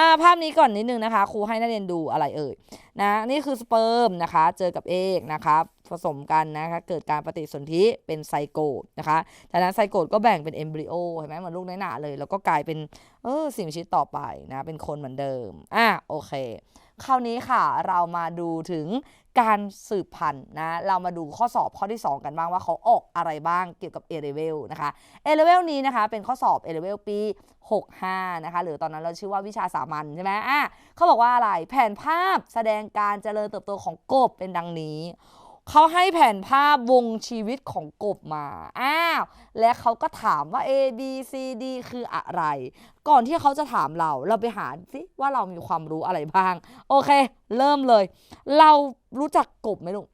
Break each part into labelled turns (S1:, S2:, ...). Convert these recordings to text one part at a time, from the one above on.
S1: อ่าภาพนี้ก่อนนิดนึงนะคะ ครูให้นักเรียนดูอะไรเอ่ยนะนี่คือสเปิร์มนะคะ เจอกับเอกนะครับ ผสมกันนะคะเกิดการปฏิสนธิเป็นไซโกตนะคะจากนั้นไซโกตก็แบ่งเป็นเอมบริโอเห็นไหมเหมือนลูกน้อยหนาเลย แล้วก็กลายเป็นเออสิ่งมีชีวิตต่อไปนะเป็นคนเหมือนเดิมอะโอเค คราวนี้ค่ะเรามาดูถึงการสืบพันธุ์นะเรามาดูข้อสอบข้อที่ 2 กันบ้างว่าเขาออกอะไรบ้างเกี่ยวกับ A level นะคะ A level นี้นะคะเป็นข้อสอบ A level ปี 65 นะคะหรือตอนนั้นเราชื่อว่าวิชาสามัญใช่ไหมอะเขาบอกว่าอะไรแผนภาพแสดงการเจริญเติบโตของกบเป็นดังนี้ เขาให้แผนภาพวงชีวิตของกบมา อ้าว และเขาก็ถามว่า A B C D คืออะไร ก่อนที่เขาจะถามเรา เราไปหาสิว่าเรามีความรู้อะไรบ้าง โอเค เริ่มเลย เรารู้จักกบไหมลูก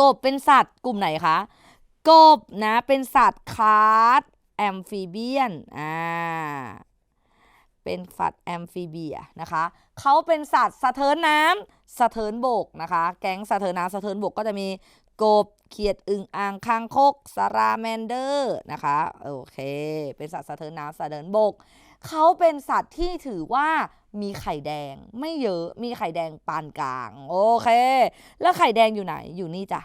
S1: กบเป็นสัตว์กลุ่มไหนคะ กบนะ เป็นสัตว์คาร์ดแอมฟิเบียน อ่า เป็นสัตว์แอมฟิเบียนะคะเขาเป็นสัตว์สะเทินน้ำสะเทินบกนะคะ แก๊งสะเทินน้ำสะเทินบกก็จะมีกบเขียดอึ่งอ่างคางคกสาราแมนเดอร์นะคะโอเค เป็นสัตว์สะเทินน้ำสะเทินบกเขาเป็นสัตว์ที่ถือว่ามีไข่แดงไม่เยอะมีไข่แดงปานกลางโอเค แล้วไข่แดงอยู่ไหนอยู่นี่จ้ะ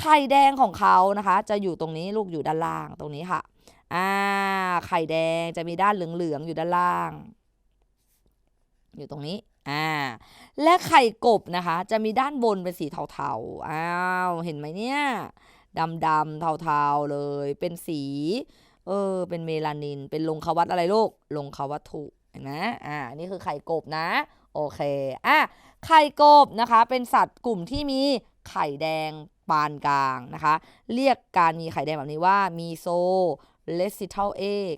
S1: ไข่แดงของเขานะคะ จะอยู่ตรงนี้ลูกอยู่ด้านล่างตรงนี้ค่ะอ่าไข่แดงจะมีด้านเหลืองๆอยู่ด้านล่าง อยู่ตรงนี้อ่าและไข่กบนะคะ จะมีด้านบนเป็นสีเทาๆอ้าวเห็นไหมเนี่ยดำๆเทาๆเลย เป็นสีเออเป็นเมลานิน เป็นลงควัตอะไรลูกลงควัตถุเห็นไหมอ่านี่คือไข่กบนะโอเคอะไข่กบนะคะ เป็นสัตว์กลุ่มที่มีไข่แดงปานกลางนะคะ เรียกการมีไข่แดงแบบนี้ว่ามีโซเลสิทัลเอก